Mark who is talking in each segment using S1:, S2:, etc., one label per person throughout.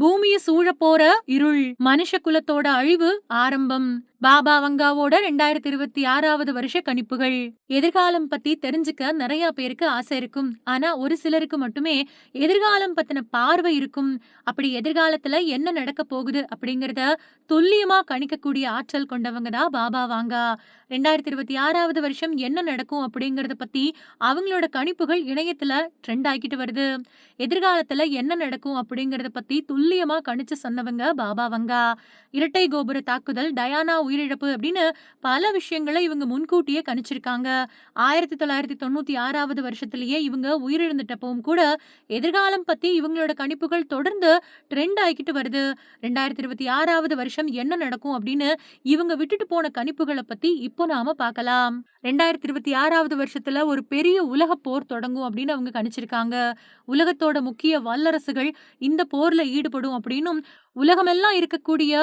S1: பூமியை சூழப்போற இருள் மனுஷ குலத்தோட அழிவு ஆரம்பம். பாபா வங்காவோட ரெண்டாயிரத்தி இருபத்தி ஆறாவது வருஷ கணிப்புகள். எதிர்காலம் பத்தி தெரிஞ்சுக்க நிறைய பேருக்கு ஆசை இருக்கும். ஆனா ஒரு சிலருக்கு மட்டுமே எதிர்காலம் பத்தின பார்வை இருக்கும். அப்படி எதிர்காலத்துல என்ன நடக்க போகுது அப்படிங்கறத துல்லியமா கணிக்கக்கூடிய ஆற்றல் கொண்டவங்க தான் பாபா வாங்கா. ரெண்டாயிரத்தி இருபத்தி ஆறாவது வருஷம் என்ன நடக்கும் அப்படிங்கறத பத்தி அவங்களோட கணிப்புகள் இணையத்துல ட்ரெண்ட் ஆகிட்டு வருது. எதிர்காலத்துல என்ன நடக்கும் அப்படிங்கறத பத்தி துல்லியமா கணிச்சு சொன்னவங்க பாபா வங்கா இரட்டை கோபுர தாக்குதல் டயானா உயிரிழப்பு அப்படின்னு பல விஷயங்களை இவங்க முன்கூட்டியே கணிச்சிருக்காங்க. ஆயிரத்தி தொள்ளாயிரத்தி தொண்ணூத்தி ஆறாவது வருஷத்திலேயே இவங்க உயிரிழந்துட்டப்பவும் கூட எதிர்காலம் பத்தி இவங்களோட கணிப்புகள் தொடர்ந்து ட்ரெண்ட் ஆகிக்கிட்டு வருது. ரெண்டாயிரத்தி இருபத்தி ஆறாவது வருஷம் என்ன நடக்கும் அப்படின்னு இவங்க விட்டுட்டு போன கணிப்புகளை பத்தி இப்போ நாம பார்க்கலாம். ரெண்டாயிரத்தி இருபத்தி ஆறாவது வருஷத்துல ஒரு பெரிய உலக போர் தொடங்கும் அப்படின்னு அவங்க கணிச்சிருக்காங்க. உலகத்தோட முக்கிய வல்லரசுகள் இந்த போர்ல ஈடுபடும் அப்படின்னும் உலகமெல்லாம் இருக்கக்கூடிய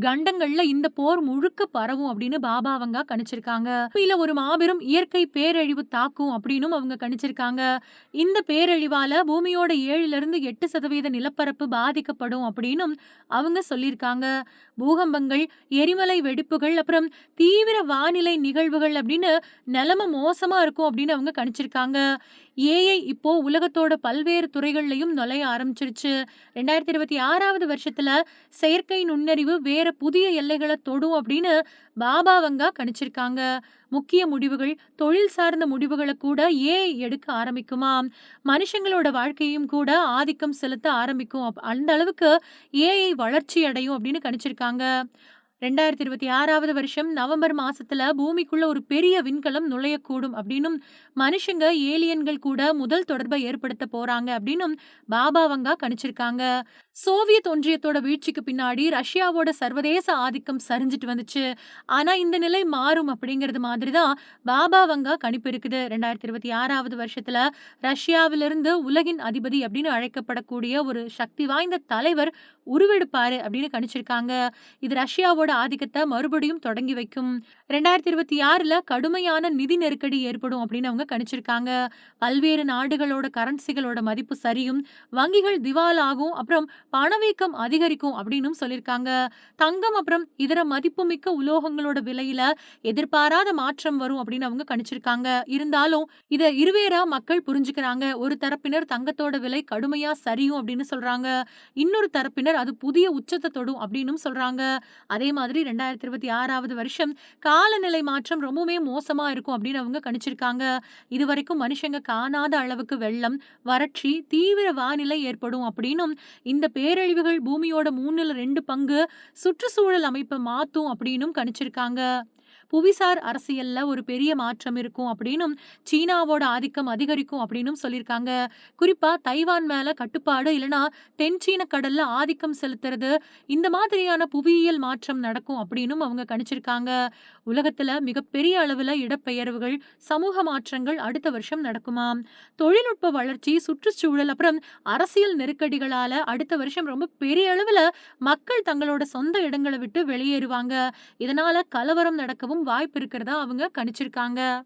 S1: கண்டங்கள்ல இந்த போர் முழுக்க பரவும் அப்படின்னு பாபா அவங்க கணிச்சிருக்காங்க. இல்ல ஒரு மாபெரும் இயற்கை பேரழிவு தாக்கும் அப்படின்னு அவங்க கணிச்சிருக்காங்க. இந்த பேரழிவால பூமியோட ஏழுல இருந்து எட்டு சதவீத நிலப்பரப்பு பாதிக்கப்படும் அப்படின்னும் அவங்க சொல்லியிருக்காங்க. பூகம்பங்கள் எரிமலை வெடிப்புகள் அப்புறம் தீவிர வானிலை நிகழ்வுகள் அப்படின்னு நிலைமை மோசமா இருக்கும் அப்படின்னு அவங்க கணிச்சிருக்காங்க. ஏஐ இப்போ உலகத்தோட பல்வேறு துறைகள்லையும் நுழைய ஆரம்பிச்சிருச்சு. ரெண்டாயிரத்தி இருபத்தி ஆறாவது வருஷத்துல செயற்கை நுண்ணறிவு வேறு புதிய எல்லைகளை தொடும் அப்படின்னு பாபாவங்கா கணிச்சிருக்காங்க. முக்கிய முடிவுகள் தொழில் சார்ந்த முடிவுகளை கூட ஏஐ எடுக்க ஆரம்பிக்குமா? மனுஷங்களோட வாழ்க்கையும் கூட ஆதிக்கம் செலுத்த ஆரம்பிக்கும். அந்த அளவுக்கு ஏஐ வளர்ச்சி அடையும் அப்படின்னு கணிச்சிருக்காங்க. ரெண்டாயிரத்தி இருபத்தி ஆறாவது வருஷம் நவம்பர் மாசத்துல பூமிக்குள்ள ஒரு பெரிய விண்கலம் நுழையக்கூடும் அப்படின்னும் மனுஷங்க ஏலியன்கள் கூட முதல் தொடர்பை ஏற்படுத்த போறாங்க அப்படின்னும் பாபா வங்கா கணிச்சிருக்காங்க. சோவியத் ஒன்றியத்தோட வீழ்ச்சிக்கு பின்னாடி ரஷ்யாவோட சர்வதேச ஆதிக்கம் சரிஞ்சிட்டு வந்துச்சு. ஆனா இந்த நிலை மாறும் அப்படிங்கிறது மாதிரி தான் பாபா வங்கா கணிப்பு இருக்குது. ரெண்டாயிரத்தி இருபத்தி ஆறாவது வருஷத்துல ரஷ்யாவிலிருந்து உலகின் அதிபதி அப்படின்னு அழைக்கப்படக்கூடிய ஒரு சக்தி வாய்ந்த தலைவர் உருவெடுப்பாரு அப்படின்னு கணிச்சிருக்காங்க. இது ரஷ்யாவோட ஆதிக்கத்தை மறுபடியும் தொடங்கி வைக்கும். ரெண்டாயிரத்தி இருபத்தி ஆறுல கடுமையான நிதி நெருக்கடி ஏற்படும் அப்படின்னு அவங்க கணிச்சிருக்காங்க. பல்வேறு நாடுகளோட கரன்சிகளோட மதிப்பு சரியும் வங்கிகள் திவால் ஆகும் அப்புறம் பணவீக்கம் அதிகரிக்கும் அப்படின்னு சொல்லியிருக்காங்க தங்கம் அப்புறம் இதர மதிப்புமிக்க உலோகங்களோட விலையில எதிர்பாராத மாற்றம் வரும் அப்படின்னு அவங்க கணிச்சிருக்காங்க. இருந்தாலும் இதை இருவேரா மக்கள் புரிஞ்சுக்கிறாங்க. ஒரு தரப்பினர் தங்கத்தோட விலை கடுமையா சரியும் அப்படின்னு சொல்றாங்க. இன்னொரு தரப்பினர் அது புதிய உச்சத்தை தொடும் அப்படின்னு சொல்றாங்க. அதே மாதிரி ரெண்டாயிரத்தி இருபத்தி ஆறாவது வருஷம் காலநிலை மாற்றம் ரொம்பவுமே மோசமா இருக்கும் அப்படின்னு அவங்க கணிச்சிருக்காங்க. இதுவரைக்கும் மனுஷங்க காணாத அளவுக்கு வெள்ளம் வறட்சி தீவிர வானிலை ஏற்படும் அப்படின்னும் இந்த பேரழிவுகள் பூமியோட மூணில் ரெண்டு பங்கு சுற்றுச்சூழல் அமைப்பை மாத்தும் அப்படின்னும் கணிச்சிருக்காங்க. புவிசார் அரசியல்ல ஒரு பெரிய மாற்றம் இருக்கும் அப்படின்னும் சீனாவோட ஆதிக்கம் அதிகரிக்கும் அப்படின்னும் சொல்லியிருக்காங்க. குறிப்பா தைவான் மேல கட்டுப்பாடு இல்லைன்னா தென்சீன கடல்ல ஆதிக்கம் செலுத்துறது இந்த மாதிரியான புவியியல் மாற்றம் நடக்கும் அப்படின்னும் அவங்க கணிச்சிருக்காங்க. உலகத்துல மிகப்பெரிய அளவுல இடப்பெயர்வுகள் சமூக மாற்றங்கள் அடுத்த வருஷம் நடக்குமாம் தொழில்நுட்ப வளர்ச்சி சுற்றுச்சூழல் அப்புறம் அரசியல் நெருக்கடிகளால அடுத்த வருஷம் ரொம்ப பெரிய அளவுல மக்கள் தங்களோட சொந்த இடங்களை விட்டு வெளியேறுவாங்க. இதனால கலவரம் நடக்கவும் வாய்ப்பு இருக்கிறதா அவங்க கணிச்சிருக்காங்க.